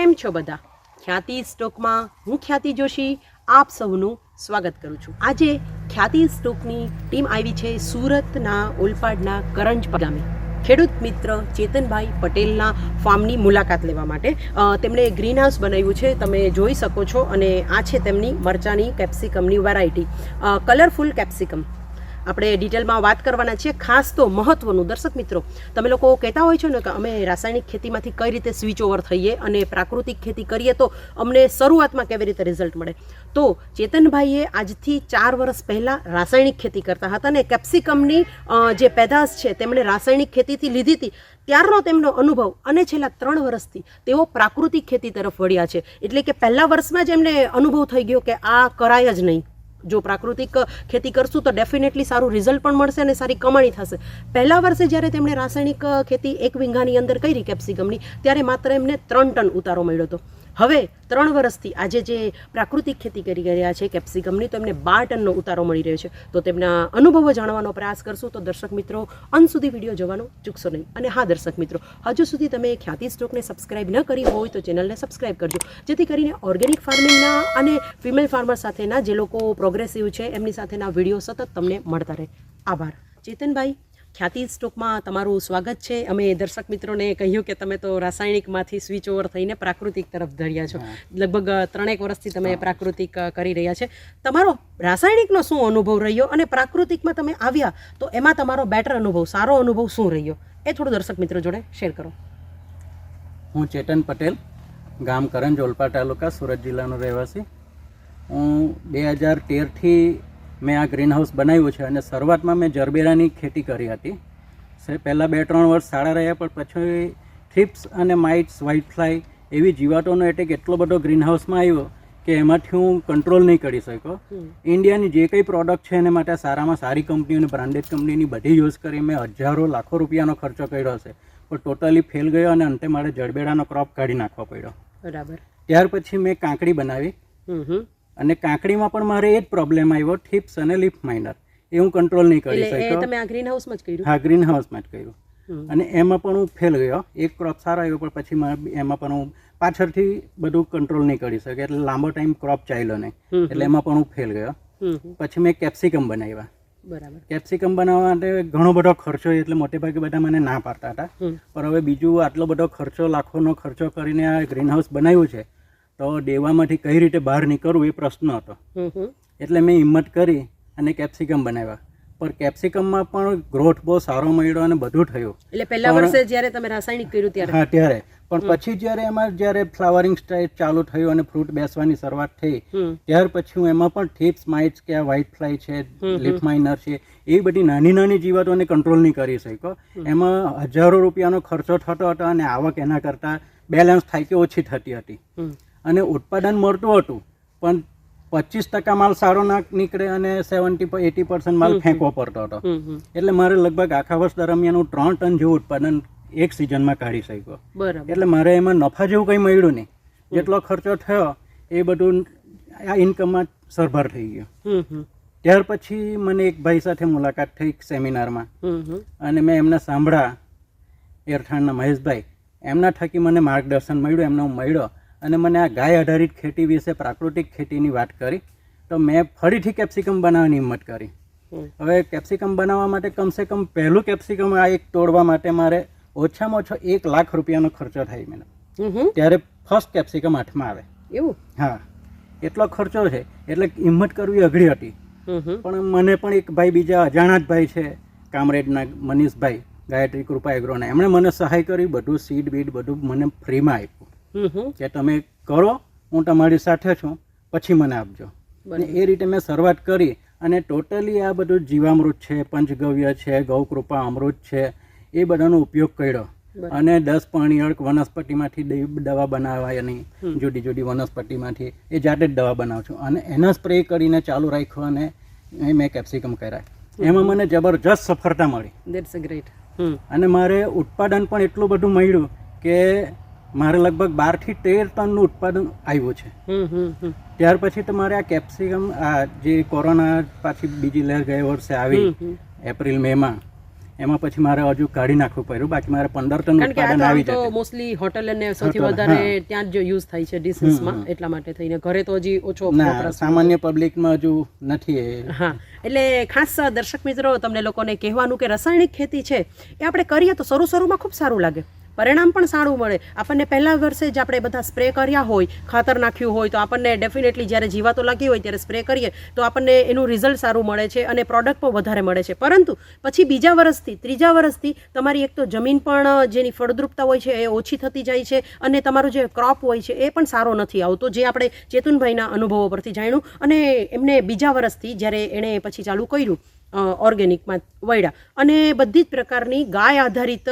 કેમ છો બધા? ખ્યાતિ સ્ટોકમાં હું ખ્યાતિ જોશી, આપ સૌનું સ્વાગત કરું છું. આજે ખ્યાતિ સ્ટોકની ટીમ આવી છે સુરતના ઓલપાડના કરંજ ગામે. ખેડૂત મિત્ર ચેતનભાઈ પટેલના ફાર્મની મુલાકાત લેવા માટે તેમણે ગ્રીન હાઉસ બનાવ્યું છે, તમે જોઈ શકો છો, અને આ છે તેમની મરચાની કેપ્સિકમની વેરાયટી. Colourful capsicum. આપણે ડિટેલમાં વાત કરવાના છીએ. ખાસ તો મહત્વનું. દર્શક મિત્રો, તમે લોકો કહેતા હોય છો ને કે અમે રાસાયણિક ખેતીમાંથી કઈ રીતે સ્વિચ ઓવર થઈએ અને પ્રાકૃતિક ખેતી કરીએ તો અમને શરૂઆતમાં કેવી રીતે રિઝલ્ટ મળે? તો ચેતનભાઈએ આજથી ચાર વર્ષ પહેલાં રાસાયણિક ખેતી કરતા હતા અને કેપ્સિકમની જે પેદાશ છે તેમણે રાસાયણિક ખેતીથી લીધી હતી. ત્યારનો તેમનો અનુભવ અને છેલ્લા ત્રણ વર્ષથી તેઓ પ્રાકૃતિક ખેતી તરફ વળ્યા છે. એટલે કે પહેલા વર્ષમાં જ એમને અનુભવ થઈ ગયો કે આ કરાય જ નહીં. જો પ્રાકૃતિક ખેતી કરશું તો ડેફિનેટલી સારું રિઝલ્ટ પણ મળશે અને સારી કમાણી થશે. પહેલા વર્ષે જ્યારે તેમણે રાસાયણિક ખેતી એક વીંઘાની અંદર કરી કેપ્સિકમની ત્યારે માત્ર એમને ત્રણ ટન ઉતારો મળ્યો હતો. હવે ત્રણ વર્ષથી આજે જે પ્રાકૃતિક ખેતી કરી રહ્યા છે, કેપ્સિકમની, તો એમને બાર ટનનો ઉતારો મળી રહ્યો છે. તો તેમના અનુભવો જાણવાનો પ્રયાસ કરશું. તો દર્શક મિત્રો, અંત સુધી વીડિયો જોવાનો ચૂકશો નહીં. અને હા, દર્શક મિત્રો, હજુ સુધી તમે ખ્યાતિ સ્ટોકને સબસ્ક્રાઇબ ન કરી હોય, તો ચેનલને સબસ્ક્રાઇબ કરજો. જેથી કરીને ઓર્ગેનિક ફાર્મિંગના અને ફિમેલ ફાર્મર સાથેના જે લોકો પ્રોગ્રેસિવ છે, એમની સાથેના વીડિયો સતત તમને મળતા રહે. આભાર. ચેતનભાઈ ખ્યાતિ સ્ટોકમાં તમારું સ્વાગત છે. અમે દર્શક મિત્રોને કહ્યું કે તમે તો રાસાયણિકમાંથી સ્વિચ ઓવર થઈને પ્રાકૃતિક તરફ ધર્યા છો. લગભગ ત્રણેક વર્ષથી તમે પ્રાકૃતિક કરી રહ્યા છે. તમારો રાસાયણિકનો શું અનુભવ રહ્યો અને પ્રાકૃતિકમાં તમે આવ્યા તો એમાં તમારો બેટર અનુભવ સારો અનુભવ શું રહ્યો? એ થોડું દર્શક મિત્રો જોડે શેર કરો. હું ચેતન પટેલ ગામ કરંજ ઓલપા તાલુકા સુરત જિલ્લાનો રહેવાસી. હું બે હજાર તેરથી મેં આ ગ્રીન હાઉસ બનાવ્યું છે અને શરૂઆતમાં મેં જરબેરાની ખેતી કરી હતી. પહેલાં બે ત્રણ વર્ષ સારા રહ્યા પણ પછી થ્રિપ્સ અને માઇટ્સ વ્હાઇટ ફ્લાય એવી જીવાતોનો એટેક એટલો બધો ગ્રીન હાઉસમાં આવ્યો કે એમાંથી હું કંટ્રોલ નહીં કરી શક્યો. ઇન્ડિયાની જે કંઈ પ્રોડક્ટ છે એને માટે સારામાં સારી કંપની અને બ્રાન્ડેડ કંપનીની બધી યુઝ કરી મેં હજારો લાખો રૂપિયાનો ખર્ચો કર્યો છે. પણ ટોટલી ફેલ ગયો અને અંતે મારે જડબેડાનો ક્રોપ કાઢી નાખવો પડ્યો. બરાબર. ત્યાર પછી મેં કાંકડી બનાવી. અને કાંકડીમાં પણ મારે એ જ પ્રોબ્લેમ આવ્યો ઠીપ્સ અને લીફ માઇનર એ હું કંટ્રોલ નહીં કરી શક્યો. તમે આ ગ્રીન હાઉસમાં જ કર્યું? હા ગ્રીન હાઉસમાં જ કર્યું. અને એમાં પણ હું ફેલ ગયો. એક ક્રોપ સારો આવ્યો પણ પછી મારે એમાં પણ હું પાછળથી બધું કંટ્રોલ નહીં કરી શક્યો. એટલે લાંબો ટાઈમ ક્રોપ ચાલ્યો નહીં. એટલે એમાં પણ હું ફેલ ગયો. પછી મેં કેપ્સિકમ બનાવ્યા. બરાબર. કેપ્સિકમ બનાવવા માટે ઘણો બધો ખર્ચો એટલે મોટે ભાગે બધા મને ના પાડતા હતા. પણ હવે બીજું આટલો બધો ખર્ચો લાખોનો ખર્ચો કરીને આ ગ્રીન હાઉસ બનાવ્યું છે તો દેવામાંથી કઈ રીતે બહાર નીકળવું એ પ્રશ્ન હતો. એટલે મેં હિંમત કરી અને કેપ્સિકમ બનાવ્યા. પણ કેપ્સિકમમાં પણ ગ્રોથ બહુ સારો મળ્યો અને બધું થયું. એટલે પહેલા વર્ષે જ્યારે તમે રાસાયણિક કર્યું ત્યારે? હા ત્યારે. પણ પછી જ્યારે એમાં જ્યારે ફ્લાવરિંગ સ્ટેજ ચાલુ થયું અને ફ્રૂટ બેસવાની શરૂઆત થઈ ત્યાર પછી હું એમાં પણ થીપ્સ માઇટ્સ કે વ્હાઇટ ફ્લાય છે લીફ માઇનર છે એ બધી નાની નાની જીવાતોને કંટ્રોલ નહીં કરી શક્યો. એમાં હજારો રૂપિયાનો ખર્ચો થતો હતો અને આવક એના કરતાં બેલેન્સ થાય કે ઓછી થતી હતી. અને ઉત્પાદન મળતું હતું પણ પચીસ ટકા માલ સારો ના નીકળે અને સેવન્ટી એટી પર્સન્ટ માલ ફેંકવો પડતો હતો. એટલે મારે લગભગ આખા વર્ષ દરમિયાન હું ત્રણ ટન જેવું ઉત્પાદન એક સિઝનમાં કાઢી શક્યો. એટલે મારે એમાં નફા જેવું કંઈ મળ્યું નહીં. જેટલો ખર્ચો થયો એ બધું આ ઇન્કમમાં સરભર થઈ ગયો. ત્યાર પછી મને એક ભાઈ સાથે મુલાકાત થઈ સેમિનારમાં. અને મેં એમને સાંભળ્યા એરથાણના મહેશભાઈ. એમના થકી મને માર્ગદર્શન મળ્યું એમને હું મળ્યો. અને મને આ ગાય આધારિત ખેતી વિશે પ્રાકૃતિક ખેતીની વાત કરી તો મેં ફરીથી કેપ્સિકમ બનાવવાની હિંમત કરી. હવે કેપ્સિકમ બનાવવા માટે કમસે કમ પહેલું કેપ્સિકમ આ એક તોડવા માટે મારે ઓછામાં ઓછો એક લાખ રૂપિયાનો ખર્ચો થાય હમ ત્યારે ફર્સ્ટ કેપ્સિકમ હાથમાં આવે. એવું? હા. એટલો ખર્ચો છે એટલે હિંમત કરવી અઘરી હતી. પણ મને પણ એક ભાઈ બીજા અજાણા જ ભાઈ છે કામરેડના મનીષભાઈ ગાયત્રી કૃપા એગ્રોના. એમણે મને સહાય કરી બધું સીડ બીડ બધું મને ફ્રીમાં આપ્યું. કે તમે કરો હું તમારી સાથે છું પછી મને આપજો. એ રીતે મેં શરૂઆત કરી અને ટોટલી આ બધું જીવામૃત છે પંચગવ્ય છે ગૌકૃપા અમૃત છે એ બધાનો ઉપયોગ કર્યો. અને દસ પાણીયળક વનસ્પતિમાંથી દવા બનાવવાની જુદી જુદી વનસ્પતિમાંથી એ જાતે જ દવા બનાવું છું. અને એના સ્પ્રે કરીને ચાલુ રાખ્યો અને મેં કેપ્સિકમ કર્યા. એમાં મને જબરજસ્ત સફળતા મળી. દેટ્સ અ ગ્રેટ અને મારે ઉત્પાદન પણ એટલું બધું મળ્યું કે મારે લગભગ બારથી તેર ટનનું ઉત્પાદન આવ્યું છે. ત્યાર પછી તો મારે આ કેપ્સિકમ આ જે કોરોના પાછી બીજી લહેર ગયા વર્ષે આવી એપ્રિલ એપ્રિલ મેમાં એમાં પછી મારે હજુ કાઢી નાખવું પડ્યું. બાકી મારે પંદર ટન ઉત્પાદન આવી તો મોસ્ટલી હોટલ અને સૌથી વધારે ત્યાં જ યુઝ થાય છે ડિશિસમાં એટલા માટે થઈને. ઘરે તો હજી ઓછો ના સામાન્ય પબ્લિકમાં હજુ નથી એ. હા એટલે ખાસ દર્શક મિત્રો તમને લોકોને કહેવાનું કે રાસાયણિક ખેતી છે એ આપણે કરીએ તો શરૂ શરૂમાં ખૂબ સારું લાગે. પરિણામ પણ સારું મળે. આપણને પહેલા વર્ષે જ આપણે બધા સ્પ્રે કર્યા હોય, ખાતર નાખ્યું હોય, તો આપણને ડેફિનેટલી જ્યારે જીવાતો લાગી હોય ત્યારે સ્પ્રે કરીએ, તો આપણને એનું રિઝલ્ટ સારું મળે છે અને પ્રોડક્ટ પણ વધારે મળે છે. પરંતુ પછી બીજા વર્ષથી, ત્રીજા વર્ષથી તમારી એક તો જમીન પણ, જેની ફળદ્રુપતા હોય છે એ ઓછી થતી જાય છે અને તમારો જે ક્રોપ હોય છે એ પણ સારો નથી આવતો, જે આપણે ચેતુનભાઈના અનુભવો પરથી જાણ્યું અને એમને બીજા વર્ષથી જ્યારે એણે પછી ચાલુ કર્યું ઓર્ગેનિકમાં વળ્યા. અને બધી જ પ્રકારની ગાય આધારિત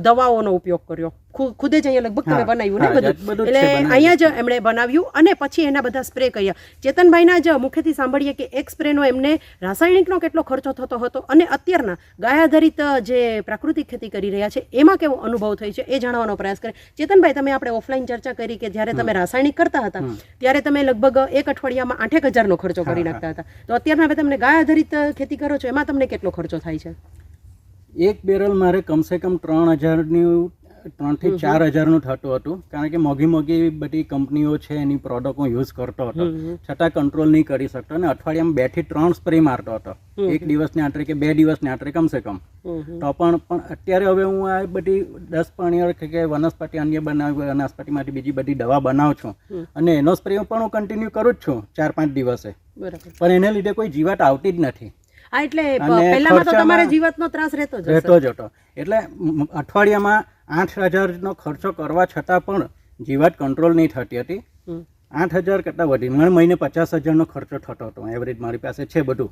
દવાઓનો ઉપયોગ કર્યો. ખુદે જ અહીંયા લગભગ તમે બનાવ્યું ને બધું. એટલે અહીંયા જ એમણે બનાવ્યું અને પછી એના બધા સ્પ્રે કર્યા. ચેતનભાઈના જ મુખેથી સાંભળીએ કે એક સ્પ્રેનો એમને રાસાયણિકનો કેટલો ખર્ચો થતો હતો અને અત્યારના ગાય આધારિત જે પ્રાકૃતિક ખેતી કરી રહ્યા છે એમાં કેવો અનુભવ થયો છે એ જાણવાનો પ્રયાસ કરે. ચેતનભાઈ તમે આપણે ઓફલાઈન ચર્ચા કરી કે જ્યારે તમે રાસાયણિક કરતા હતા ત્યારે તમે લગભગ એક અઠવાડિયામાં આઠેક હજારનો ખર્ચો કરી નાખતા હતા. તો અત્યારના હવે તમને ગાય આધારિત ખેતી કરો છો એમાં તમને કેટલો ખર્ચો થાય છે? એક બેરલ મારે કમસે કમ ત્રણ હજારની ત્રણથી ચાર હજારનું થતું હતું. કારણ કે મોંઘી મોંઘી બધી કંપનીઓ છે એની પ્રોડક્ટ હું યુઝ કરતો હતો. છતાં કંટ્રોલ નહીં કરી શકતો અને અઠવાડિયામાં બેથી ત્રણ સ્પ્રે મારતો હતો. એક દિવસને આટરે કે બે દિવસને આટરે કમસે કમ. તો પણ પણ અત્યારે હવે હું આ બધી દસ પાણીઓ કે કે વનસ્પતિ અન્ય બનાવ વનસ્પતિમાંથી બીજી બધી દવા બનાવું છું. અને એનો સ્પ્રે પણ હું કન્ટિન્યુ કરું જ છું ચાર પાંચ દિવસે. પણ એને લીધે કોઈ જીવાત આવતી જ નથી. હા એટલે પહેલામાં તો તમારે જીવતનો ત્રાસ રહેતો જ રહેતો જ હતો. એટલે અઠવાડિયામાં આઠ હજારનો ખર્ચો કરવા છતાં પણ જીવાત કંટ્રોલ નહીં થતી હતી. આઠ હજાર કરતાં વધી મને મહિને પચાસ હજારનો ખર્ચો થતો હતો. એવરેજ મારી પાસે છે બધું.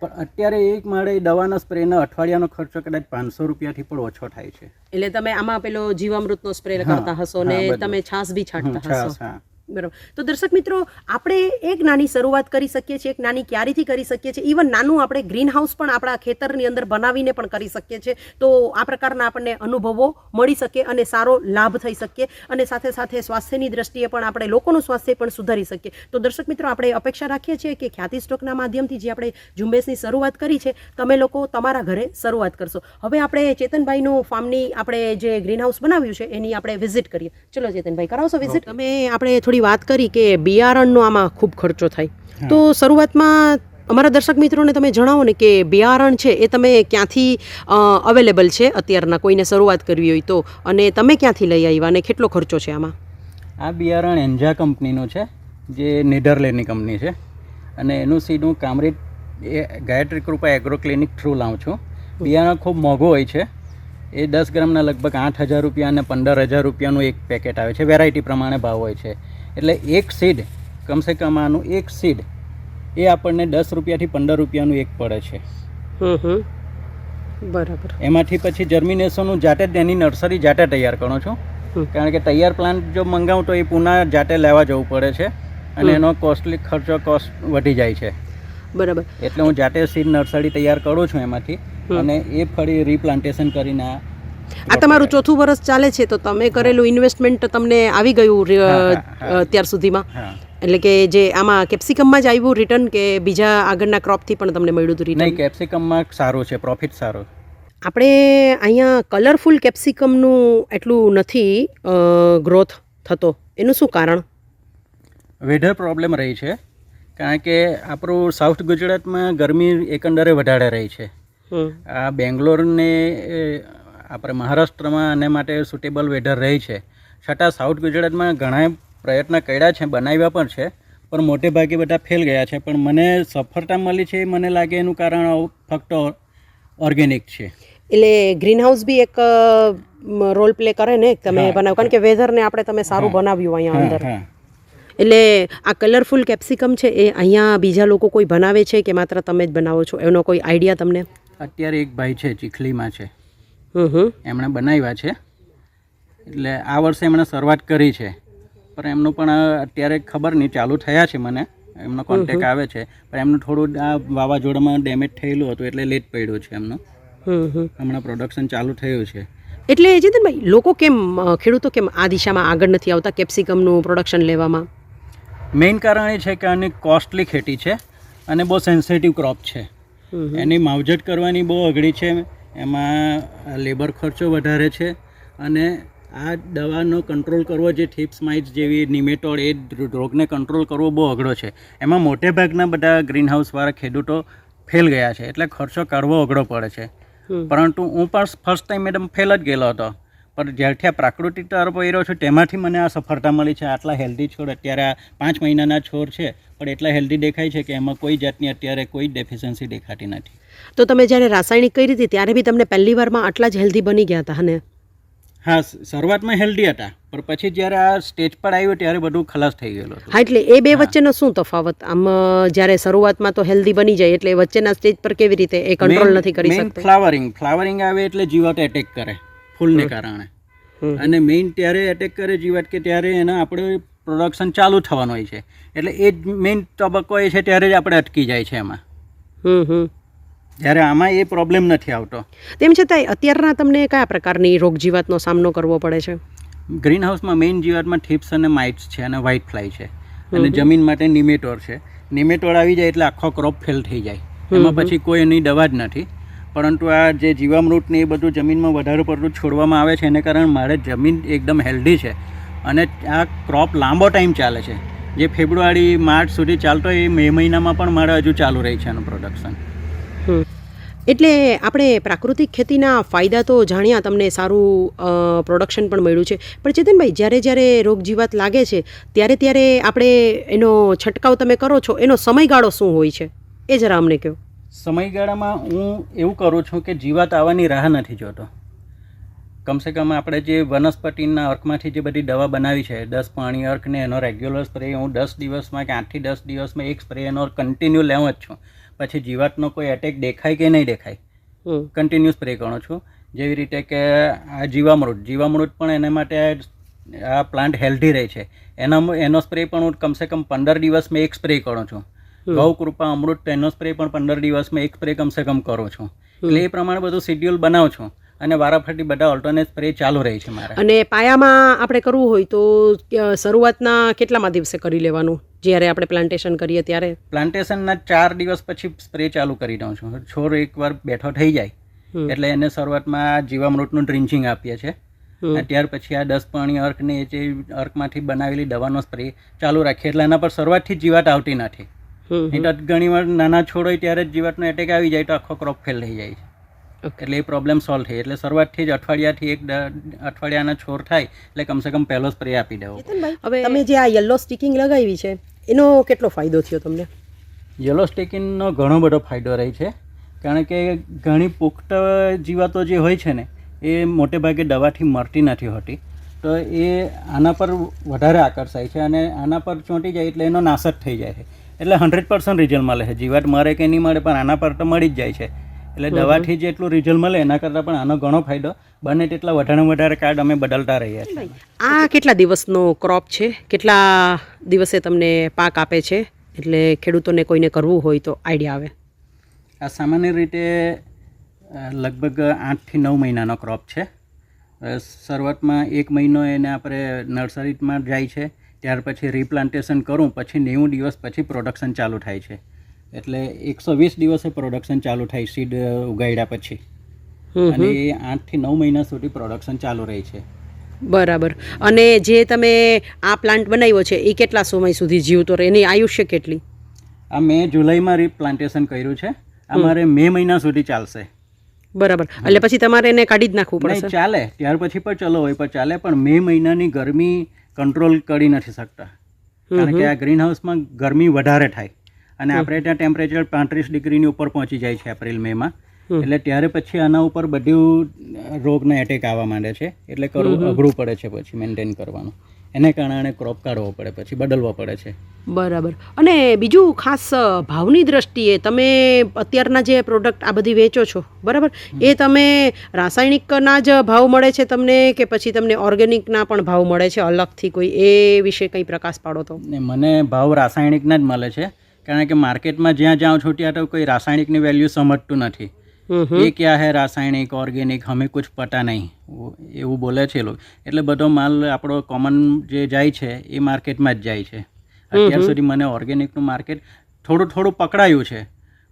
પણ અત્યારે એક મારે દવાના સ્પ્રેના અઠવાડિયાનો ખર્ચો કદાચ પાંચસો રૂપિયાથી પણ ઓછો થાય છે. એટલે તમે આમાં પેલો જીવામૃતનો સ્પ્રે કરતા હશો ને તમે છાસ બી છાંટતા હશો. બરાબર. તો દર્શક મિત્રો, આપણે એક નાની શરૂઆત કરી શકીએ છીએ, એક નાની ક્યારીથી કરી શકીએ છીએ. ઇવન નાનું આપણે ગ્રીન હાઉસ પણ આપણા ખેતરની અંદર બનાવીને પણ કરી શકીએ છીએ. તો આ પ્રકારના આપણને અનુભવો મળી શકે અને સારો લાભ થઈ શકે. અને સાથે સાથે સ્વાસ્થ્યની દ્રષ્ટિએ પણ આપણે લોકોનું સ્વાસ્થ્ય પણ સુધારી શકીએ. તો દર્શક મિત્રો, આપણે અપેક્ષા રાખીએ છીએ કે ખ્યાતિ સ્ટોકના માધ્યમથી જે આપણે ઝુંબેશની શરૂઆત કરી છે, તમે લોકો તમારા ઘરે શરૂઆત કરશો. હવે આપણે ચેતનભાઈનું ફાર્મની આપણે જે ગ્રીન હાઉસ બનાવ્યું છે, એની આપણે વિઝિટ કરીએ. ચલો ચેતનભાઈ, કરાવશો વિઝિટ તમે આપણે થોડી વાત કરી કે બિયારણનો આમાં ખૂબ ખર્ચો થાય. તો શરૂઆતમાં અમારા દર્શક મિત્રોને તમે જણાવો ને કે બિયારણ છે એ તમે ક્યાંથી અવેલેબલ છે? અત્યારના કોઈને શરૂઆત કરવી હોય તો. અને તમે ક્યાંથી લઈ આવ્યા અને કેટલો ખર્ચો છે આમાં? આ બિયારણ એન્જા કંપનીનું છે જે નેધરલેન્ડની કંપની છે. અને એનું સીડ હું કામરેજ એ Gayatri Krupa agro clinic through લાવું છું. બિયારણ ખૂબ મોંઘું હોય છે. એ દસ ગ્રામના લગભગ આઠ હજાર રૂપિયા અને પંદર હજાર રૂપિયાનું એક પેકેટ આવે છે. વેરાયટી પ્રમાણે ભાવ હોય છે. એટલે એક સીડ કમસે કમ આનું એક સીડ એ આપણને દસ રૂપિયાથી પંદર રૂપિયાનું એક પડે છે. બરાબર. એમાંથી પછી જર્મિનેશન હું જાતે જ એની નર્સરી જાતે તૈયાર કરું છું. કારણ કે તૈયાર પ્લાન્ટ જો મંગાવું તો એ પુના જાતે લેવા જવું પડે છે અને એનો કોસ્ટલી ખર્ચો કોસ્ટ વધી જાય છે. બરાબર. એટલે હું જાતે સીડ નર્સરી તૈયાર કરું છું એમાંથી અને એ ફરી રીપ્લાન્ટેશન કરીને આ તમારું ચોથું વર્ષ ચાલે છે તો તમે કરેલું ઇન્વેસ્ટમેન્ટ તમને આવી ગયું. અત્યાર સુધીમાં? એટલે કે જે આમાં કેપ્સિકમમાં જ આવ્યું રિટર્ન કે બીજા આગળના ક્રોપથી પણ તમને મળ્યું હતું નહીં કેપ્સિકમમાં સારું છે પ્રોફિટ સારું. આપણે અહીંયા કલરફુલ કેપ્સિકમનું એટલું નથી ગ્રોથ થતો. એનું શું કારણ? વેધર પ્રોબ્લેમ રહી છે કારણ કે આપણું સાઉથ ગુજરાતમાં ગરમી એકંદરે વધારે રહી છે. આ બેંગ્લોરને આપણે મહારાષ્ટ્રમાં આને માટે સુટેબલ વેધર રહી છે. છતાં સાઉથ ગુજરાતમાં ઘણા પ્રયત્ન કર્યા છે બનાવ્યા પણ છે પણ મોટે ભાગે બધા ફેલ ગયા છે. પણ મને સફળતા મળી છે મને લાગે એનું કારણ આવું ફક્ત ઓર્ગેનિક છે. એટલે ગ્રીનહાઉસ બી એક રોલ પ્લે કરે ને તમે. બનાવ. કારણ કે વેધરને આપણે તમે સારું બનાવ્યું અહીંયા અંદર. એટલે આ કલરફુલ કેપ્સિકમ છે એ અહીંયા બીજા લોકો કોઈ બનાવે છે કે માત્ર તમે જ બનાવો છો? એનો કોઈ આઈડિયા તમને? અત્યારે એક ભાઈ છે ચીખલીમાં છે. એમણે બનાવ્યા છે. એટલે આ વર્ષે એમણે શરૂઆત કરી છે. પણ એમનું પણ અત્યારે ખબર નહીં ચાલુ થયા છે મને. એમનો કોન્ટેક આવે છે. પણ એમનું થોડું આ વાવાઝોડામાં ડેમેજ થયેલું હતું એટલે લેટ પડ્યું છે એમનું. હમ હમ. હમણાં પ્રોડક્શન ચાલુ થયું છે. એટલે ચેતનભાઈ લોકો કેમ ખેડૂતો કેમ આ દિશામાં આગળ નથી આવતા કેપ્સિકમનું પ્રોડક્શન લેવામાં? મેઇન કારણ એ છે કે આની કોસ્ટલી ખેતી છે અને બહુ સેન્સિટિવ ક્રોપ છે. એની માવજત કરવાની બહુ અઘરી છે. એમાં લેબર ખર્ચો વધારે છે અને આ દવાનો કંટ્રોલ કરવો જે થીપ્સ માઇટ્સ જેવી નિમેટોડ એ રોગને કંટ્રોલ કરવો બહુ અઘરો છે. એમાં મોટે ભાગના બધા ગ્રીન હાઉસવાળા ખેડૂતો ફેલ ગયા છે એટલે ખર્ચો કાઢવો અઘરો પડે છે. પરંતુ હું પણ ફર્સ્ટ ટાઈમ મેડમ ફેલ જ ગયેલો હતો. પણ જ્યારથી આ પ્રાકૃતિક તરફ રહ્યો છું તેમાંથી મને આ સફળતા મળી છે. આટલા હેલ્ધી છોડ અત્યારે આ પાંચ મહિનાના છોડ છે પણ એટલા હેલ્ધી દેખાય છે કે એમાં કોઈ જાતની અત્યારે કોઈ ડેફિશિયન્સી દેખાતી નથી. તો તમે જ્યારે રાસાયણિક કરી હતી ત્યારે બી તમને પહેલી વારમાં આટલા જ હેલ્ધી બની ગયા હતા ને હા શરૂઆતમાં હેલ્ધી હતા પણ પછી જ્યારે આ સ્ટેજ પર આવ્યો ત્યારે બધું ખલાસ થઈ ગયેલું હા એટલે એ બે વચ્ચેનો શું તફાવત? આમ જ્યારે શરૂઆતમાં તો હેલ્ધી બની જાય એટલે વચ્ચેના સ્ટેજ પર કેવી રીતે એ કંટ્રોલ નથી કરી શકતો? ફ્લાવરિંગ ફ્લાવરિંગ આવે એટલે જીવાત એટેક કરે ફૂલને કારણે. અને મેઇન ત્યારે એટેક કરે જીવાત કે ત્યારે એના આપણે પ્રોડક્શન ચાલુ થવાનું હોય છે. એટલે એ જ મેઇન તબક્કો એ છે ત્યારે જ આપણે અટકી જાય છે એમાં. હમ હમ. જ્યારે આમાં એ પ્રોબ્લેમ નથી આવતો. તેમ છતાંય અત્યારના તમને કયા પ્રકારની રોગ જીવાતનો સામનો કરવો પડે છે? ગ્રીન હાઉસમાં મેઇન જીવાતમાં થીપ્સ અને માઇટ્સ છે અને વ્હાઇટ ફ્લાય છે. અને જમીન માટે નિમેટોડ છે. નિમેટોડ આવી જાય એટલે આખો ક્રોપ ફેલ થઈ જાય. એમાં પછી કોઈ એની દવા જ નથી. પરંતુ આ જે જીવામૃત ને એ બધું જમીનમાં વધારે પડતું છોડવામાં આવે છે એને કારણે મારે જમીન એકદમ હેલ્ધી છે. અને આ ક્રોપ લાંબો ટાઈમ ચાલે છે. જે ફેબ્રુઆરી માર્ચ સુધી ચાલતો હોય એ મે મહિનામાં પણ મારે હજુ ચાલુ રહી છે એનું પ્રોડક્શન. એટલે આપણે પ્રાકૃતિક ખેતીના ફાયદા તો જાણ્યા, તમને સારું પ્રોડક્શન પણ મળ્યું છે. પણ ચેતનભાઈ, જ્યારે જ્યારે રોગ જીવાત લાગે છે, ત્યારે ત્યારે આપણે એનો છંટકાવ તમે કરો છો, એનો સમયગાળો શું હોય છે? એ જરા અમને કહો. સમયગાળામાં હું એવું કરું છું કે જીવાત આવવાની રાહ નથી જોતો. કમસે કમ આપણે જે વનસ્પતિના અર્કમાંથી જે બધી દવા બનાવી છે દસ પાણી અર્ક ને એનો રેગ્યુલર સ્પ્રે હું દસ દિવસમાં કે આઠથી દસ દિવસમાં એક સ્પ્રે એનો કન્ટિન્યુ લેવો જ છું. પછી જીવાતનો કોઈ એટેક દેખાય કે નહીં દેખાય કન્ટિન્યુ સ્પ્રે કરું છું. જેવી રીતે કે આ જીવામૃત જીવામૃત પણ એના માટે આ પ્લાન્ટ હેલ્ધી રહે છે. એના એનો સ્પ્રે પણ હું કમસે કમ પંદર દિવસમાં એક સ્પ્રે કરું છું. ગૌ કૃપા અમૃત એનો સ્પ્રે પણ પંદર દિવસમાં એક સ્પ્રે કમસે કમ કરું છું. એટલે એ પ્રમાણે બધું શેડ્યુલ બનાવું છું. અને વારાફરતી બધા ઓલ્ટરનેટ સ્પ્રે ચાલુ રહે છે મારે. અને પાયામાં આપણે કરવું હોય તો શરૂઆતના કેટલામાં દિવસે કરી લેવાનું? જ્યારે આપણે પ્લાન્ટેશન કરીએ ત્યારે? પ્લાન્ટેશનના ચાર દિવસ પછી સ્પ્રે ચાલુ કરી દઉં છું. છોડ એકવાર બેઠો થઈ જાય. એટલે એને શરૂઆતમાં જીવામૃતનું ડ્રિન્ચિંગ આપીએ છીએ. ત્યાર પછી આ દસ પાણી અર્ક ને જે અર્કમાંથી બનાવેલી દવાનો સ્પ્રે ચાલુ રાખીએ. એટલે એના પર શરૂઆતથી જીવાત આવતી નથી. નહીં તો ઘણી વાર નાના છોડ હોય ત્યારે જ જીવાતનો એટેક આવી જાય તો આખો ક્રોપ ફેલ થઈ જાય છે. એટલે એ પ્રોબ્લેમ સોલ્વ થઈ. એટલે શરૂઆતથી જ અઠવાડિયાથી એક અઠવાડિયાના છોડ થાય એટલે કમસે કમ પહેલો સ્પ્રે આપી દેવો. હવે તમે જે આ યલો સ્ટિકિંગ લગાવી છે એનો કેટલો ફાયદો થયો તમને? યલો સ્ટિકિંગનો ઘણો બધો ફાયદો રહે છે. કારણ કે ઘણી પુખ્ત જીવાતો જે હોય છે ને એ મોટે ભાગે દવાથી મરતી નથી હોતી. તો એ આના પર વધારે આકર્ષાય છે અને આના પર ચોંટી જાય એટલે એનો નાશ જ થઈ જાય છે. એટલે હંડ્રેડ પર્સન્ટ રિઝલ્ટ મળે છે. જીવાત મરે કે નહીં મળે પણ આના પર તો મળી જ જાય છે. એટલે દવાથી જેટલું રિઝલ્ટ મળે એના કરતાં પણ આનો ઘણો ફાયદો. બને તેટલા વધારે વધારે કાર્ડ અમે બદલતા રહીએ છીએ. આ કેટલા દિવસનો ક્રોપ છે? કેટલા દિવસે તમને પાક આપે છે? એટલે ખેડૂતોને કોઈને કરવું હોય તો આઈડિયા આવે. આ સામાન્ય રીતે લગભગ આઠથી નવ મહિનાનો ક્રોપ છે. શરૂઆતમાં એક મહિનો એને આપણે નર્સરીમાં જાય છે. ત્યાર પછી રીપ્લાન્ટેશન કરું પછી નેવું દિવસ પછી પ્રોડક્શન ચાલુ થાય છે. એટલે એકસો વીસ દિવસે પ્રોડક્શન ચાલુ થાય સીડ ઉગાડ્યા પછી. અને એ આઠથી નવ મહિના સુધી પ્રોડક્શન ચાલુ રહે છે. બરાબર. અને જે તમે આ પ્લાન્ટ બનાવ્યો છે એ કેટલા સમય સુધી જીવતો રહે? એની આયુષ્ય કેટલી? આ મેં જુલાઈમાં રીપ્લાન્ટેશન કર્યું છે. અમારે મે મહિના સુધી ચાલશે. બરાબર. એટલે પછી તમારે એને કાઢી જ નાખવું પડશે? ચાલે. ત્યાર પછી પણ ચલો હોય પણ ચાલે. પણ મે મહિનાની ગરમી કંટ્રોલ કરી નથી શકતા. કારણ કે આ ગ્રીન હાઉસમાં ગરમી વધારે થાય. અને આપણે ત્યાં ટેમ્પરેચર પાંત્રીસ ડિગ્રીની ઉપર પહોંચી જાય છે એપ્રિલ મેમાં એટલે ત્યારે પછી આના ઉપર બધું રોગના એટેક આવવા માંડે છે. એટલે કરવું અઘરું પડે છે પછી મેન્ટેન કરવાનું. એને કારણે ક્રોપ કાઢવો પડે પછી બદલવો પડે છે. બરાબર. અને બીજું ખાસ ભાવની દ્રષ્ટિએ તમે અત્યારના જે પ્રોડક્ટ આ બધી વેચો છો બરાબર? એ તમે રાસાયણિકના જ ભાવ મળે છે તમને કે પછી તમને ઓર્ગેનિકના પણ ભાવ મળે છે અલગથી કોઈ? એ વિશે કંઈ પ્રકાશ પાડો તો. ને મને ભાવ રાસાયણિકના જ મળે છે. કારણ કે માર્કેટમાં જ્યાં જાઓ છો ત્યાં તો કોઈ રાસાયણિકની વેલ્યુ સમજતું નથી. એ ક્યાં હે રાસાયણિક ઓર્ગેનિક હમે કુછ પતા નહીં. એવું બોલે છે લોકો. એટલે બધો માલ આપણો કોમન જે જાય છે એ માર્કેટમાં જ જાય છે. અત્યાર સુધી મને ઓર્ગેનિકનું માર્કેટ થોડું થોડું પકડાયું છે.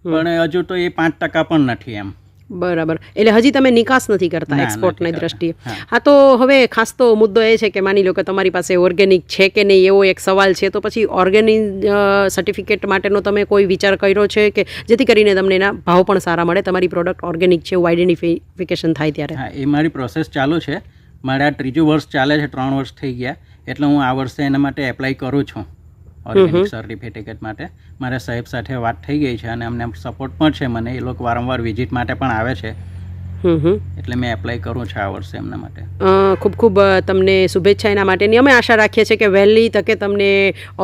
પણ હજુ તો એ પાંચ ટકા પણ નથી એમ. બરાબર. એટલે હજી તમે નિકાસ નથી કરતા એક્સપોર્ટની દ્રષ્ટિએ. હા. તો હવે ખાસ તો મુદ્દો એ છે કે માની લો કે તમારી પાસે ઓર્ગેનિક છે કે નહીં એવો એક સવાલ છે તો પછી ઓર્ગેનિક સર્ટિફિકેટ માટેનો તમે કોઈ વિચાર કર્યો છે કે જેથી કરીને તમને એના ભાવ પણ સારા મળે? તમારી પ્રોડક્ટ ઓર્ગેનિક છે એવું આઈડેન્ટિફિકેશન થાય ત્યારે. હા એ મારી પ્રોસેસ ચાલુ છે. મારે આ ત્રીજું વર્ષ ચાલે છે ત્રણ વર્ષ થઈ ગયા. એટલે હું આ વર્ષે એના માટે એપ્લાય કરું છું. ઓર્ગેનિક સર્ટિફિકેટ માટે. મારા સાહેબ સાથે વાત થઈ ગઈ છે અને અમને સપોર્ટ પણ છે મને. એ લોકો વારંવાર વિઝિટ માટે પણ આવે છે. એટલે મેં એપ્લાય કરું છું આ વર્ષે એમના માટે. ખૂબ ખૂબ તમને શુભેચ્છા એના માટેની અમે આશા રાખીએ છીએ કે વહેલી તકે તમને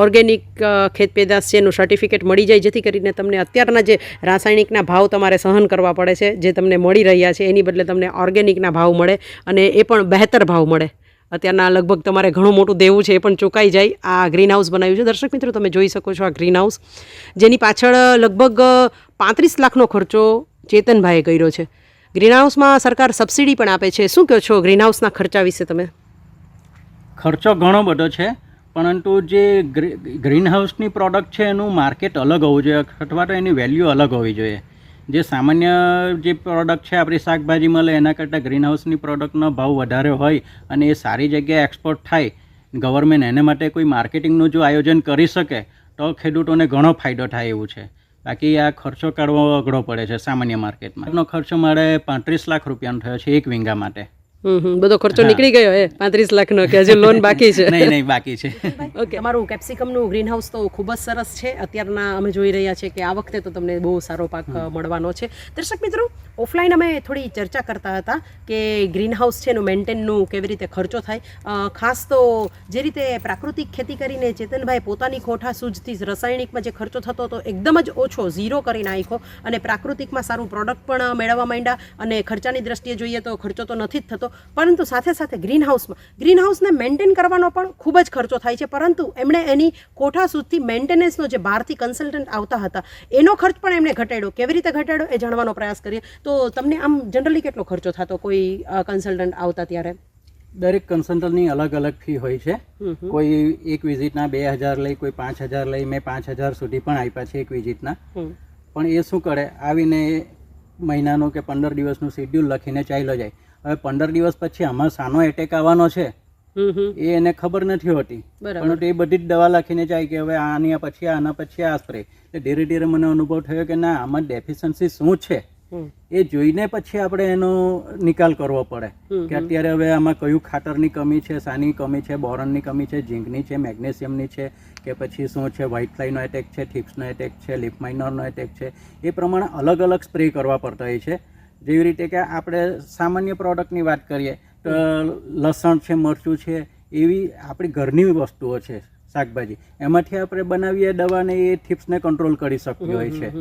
ઓર્ગેનિક ખેત પેદાશ છે એનું સર્ટિફિકેટ મળી જાય જેથી કરીને તમને અત્યારના જે રાસાયણિકના ભાવ તમારે સહન કરવા પડે છે જે તમને મળી રહ્યા છે એની બદલે તમને ઓર્ગેનિકના ભાવ મળે અને એ પણ બહેતર ભાવ મળે. અત્યારના લગભગ તમારે ઘણું મોટું દેવું છે એ પણ ચૂકાઈ જાય. આ ગ્રીન હાઉસ બનાવ્યું છે. દર્શક મિત્રો, તમે જોઈ શકો છો આ ગ્રીન હાઉસ જેની પાછળ લગભગ પાંત્રીસ લાખનો ખર્ચો ચેતનભાઈએ કર્યો છે. ગ્રીન હાઉસમાં સરકાર સબસિડી પણ આપે છે. શું કહો છો ગ્રીન હાઉસના ખર્ચા વિશે તમે? ખર્ચો ઘણો બધો છે, પરંતુ જે ગ્રીન હાઉસની પ્રોડક્ટ છે એનું માર્કેટ અલગ હોવું જોઈએ અથવા તો એની વેલ્યુ અલગ હોવી જોઈએ. જે સામાન્ય જે પ્રોડક્ટ છે, આપણી શાકભાજી મળે, એના કરતાં ગ્રીન હાઉસની પ્રોડક્ટનો ભાવ વધારે હોય અને એ સારી જગ્યાએ એક્સપોર્ટ થાય ગવર્મેન્ટ એને માટે કોઈ માર્કેટિંગનું જો આયોજન કરી શકે, તો ખેડૂતોને ઘણો ફાયદો થાય એવું છે. બાકી આ ખર્ચો કાઢવો અઘરો પડે છે સામાન્ય માર્કેટમાં એનો ખર્ચો મારે પાંત્રીસ લાખ રૂપિયાનો થયો છે એક વીંગા માટે. બધો ખર્ચો નીકળી ગયો હે પાંત્રીસ લાખનો કે હજુ લોન બાકી છે. નહીં નહીં બાકી છે. ઓકે તમારું કેપ્સિકમનું ગ્રીન હાઉસ તો ખૂબ જ સરસ છે. અત્યારના અમે જોઈ રહ્યા છીએ કે આ વખતે તો તમને બહુ સારો પાક મળવાનો છે. દર્શક મિત્રો ઓફલાઈન અમે થોડી ચર્ચા કરતા હતા કે ગ્રીન હાઉસ છે એનું મેન્ટેનનું કેવી રીતે ખર્ચો થાય. ખાસ તો જે રીતે પ્રાકૃતિક ખેતી કરીને ચેતનભાઈ પોતાની ખોઠા સૂઝથી જ રાસાયણિકમાં જે ખર્ચો થતો હતો એકદમ જ ઓછો ઝીરો કરી નાખ્યો અને પ્રાકૃતિકમાં સારું પ્રોડક્ટ પણ મેળવવા માંડ્યા. અને ખર્ચાની દ્રષ્ટિએ જોઈએ તો ખર્ચો તો નથી જ થતો. પરંતુ સાથે સાથે ગ્રીન હાઉસમાં ગ્રીન હાઉસને મેન્ટેન કરવાનો પણ ખૂબ જ ખર્ચો થાય છે. પરંતુ એમણે એની કોઠા સુધી મેન્ટેનન્સનો જે બહારથી કન્સલ્ટન્ટ આવતા હતા એનો ખર્ચ પણ એમણે ઘટાડ્યો. કેવી રીતે ઘટાડ્યો એ જાણવાનો પ્રયાસ કરીએ. તો તમને આમ જનરલી કેટલો ખર્ચો થતો કોઈ કન્સલ્ટન્ટ આવતા ત્યારે? દરેક કન્સલ્ટન્ટની અલગ અલગ ફી હોય છે. કોઈ એક વિઝિટના બે હજાર લઈ કોઈ પાંચ હજાર લઈ મેં પાંચ હજાર સુધી પણ આપ્યા છે એક વિઝિટના પણ એ શું કરે? આવીને મહિનાનું કે પંદર દિવસનું શેડ્યુલ લખીને ચાલ્યો જાય. હવે પંદર દિવસ પછી આમાં સાનો એટેક આવવાનો છે. એ એને ખબર નથી હોતી. પણ એ બધી જ દવા લખીને જાય કે હવે આની પછી આના પછી આ સ્પ્રે એટલે ધીરે ધીરે મને અનુભવ થયો કે ના આમાં ડેફિશન્સી શું છે? એ જોઈને પછી આપણે એનો નિકાલ કરવો પડે. કે અત્યારે હવે આમાં કયું ખાતરની કમી છે સાની કમી છે બોરનની કમી છે ઝીંકની છે મેગ્નેશિયમની છે કે પછી શું છે વ્હાઇટ ફ્લાયનો એટેક છે થિપ્સનો એટેક છે લીફ માઇનરનો એટેક છે. એ પ્રમાણે અલગ અલગ સ્પ્રે કરવા પડતા હોય છે. જેવી રીતે કે આપણે સામાન્ય પ્રોડક્ટની વાત કરીએ તો લસણ છે મરચું છે એવી આપણી ઘરની વસ્તુઓ છે શાકભાજી. એમાંથી આપણે બનાવીએ દવાને એ થિપ્સને કંટ્રોલ કરી શકતી હોય છે.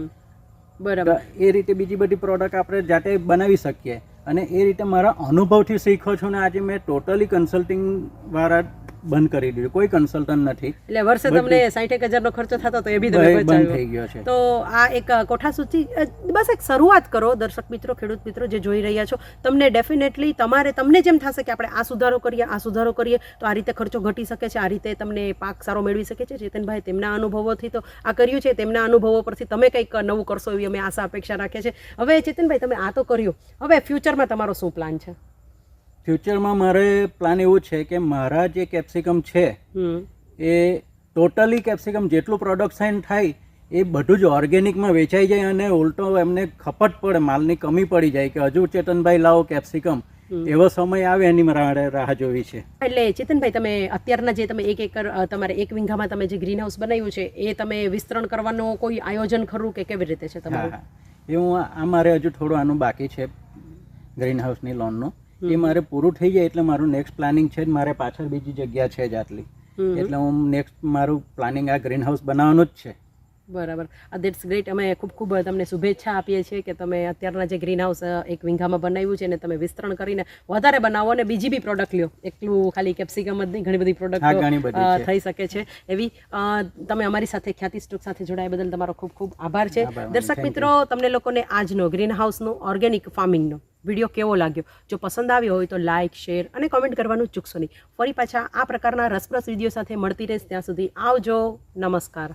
બરાબર. એ રીતે બીજી બધી પ્રોડક્ટ આપણે જાતે બનાવી શકીએ. અને એ રીતે મારા અનુભવથી શીખો છું ને આજે મેં ટોટલી કન્સલ્ટિંગ વાળા બંધ કરી દીધું. કોઈ કન્સલ્ટન્ટ નથી. એટલે વર્ષે તમને સાઠ હજારનો ખર્ચો થતો તો એ બી તમે બંધ થઈ ગયો છે. તો આ એક કોઠા સૂચિ બસ એક શરૂઆત કરો દર્શક મિત્રો ખેડૂત મિત્રો જે જોઈ રહ્યા છો. તમને ડેફિનેટલી તમારે તમને જેમ થશે કે આપણે આ સુધારો કરીએ આ સુધારો કરીએ તો આ રીતે ખર્ચો ઘટી શકે છે આ રીતે તમને પાક સારો મેળવી શકે છે. ચેતનભાઈ તેમના અનુભવોથી તો આ કર્યું છે તેમના અનુભવો પરથી તમે કંઈક નવું કરશો એવી અમે આશા અપેક્ષા રાખીએ છીએ. હવે ચેતનભાઈ તમે આ તો કર્યું. હવે ફ્યુચરમાં તમારો શું પ્લાન છે? ફ્યુચરમાં મારે પ્લાન એવું છે કે મારા જે કેપ્સિકમ છે એ ટોટલી કેપ્સિકમ જેટલું પ્રોડક્શન થાય એ બધું જ ઓર્ગેનિકમાં વેચાઈ જાય અને ઉલટો એમને ખપત પડે માલની કમી પડી જાય કે હજુ ચેતનભાઈ લાવો કેપ્સિકમ એવો સમય આવે એની મારે રાહ જોવી છે. એટલે ચેતનભાઈ તમે અત્યારના જે તમે એક એકર તમારે એક વિંઘામાં તમે જે ગ્રીન હાઉસ બનાવ્યું છે એ તમે વિસ્તરણ કરવાનું કોઈ આયોજન ખરું કે કેવી રીતે છે તમારું? હા એ હું આ આ મારે હજુ થોડું આનું બાકી છે ગ્રીન હાઉસની લોનનું એ મારે પૂરું થઈ જાય એટલે મારું નેક્સ્ટ પ્લાનિંગ છે મારે પાછળ બીજી જગ્યા છે જ આટલી. એટલે હું નેક્સ્ટ મારું પ્લાનિંગ આ ગ્રીન હાઉસ બનાવવાનું જ છે. બરાબર. દેટ્સ ગ્રેટ અમે ખૂબ ખૂબ તમને શુભેચ્છા આપીએ છીએ કે તમે અત્યારના જે ગ્રીન હાઉસ એક વિંઘામાં બનાવ્યું છે ને તમે વિસ્તરણ કરીને વધારે બનાવો અને બીજી બી પ્રોડક્ટ લ્યો. એકલું ખાલી કેપ્સિકમ જ નહીં ઘણી બધી પ્રોડક્ટ થઈ શકે છે. એવી તમે અમારી સાથે ખ્યાતિ સ્ટોક સાથે જોડાયા બદલ તમારો ખૂબ ખૂબ આભાર છે. દર્શક મિત્રો તમને લોકોને આજનો ગ્રીન હાઉસનો ઓર્ગેનિક ફાર્મિંગનો વીડિયો કેવો લાગ્યો? જો પસંદ આવ્યો હોય તો લાઇક શેર અને કોમેન્ટ કરવાનું ચૂકશો નહીં. ફરી પાછા આ પ્રકારના રસપ્રસ વીડિયો સાથે મળતી રહેશ. ત્યાં સુધી આવજો. નમસ્કાર.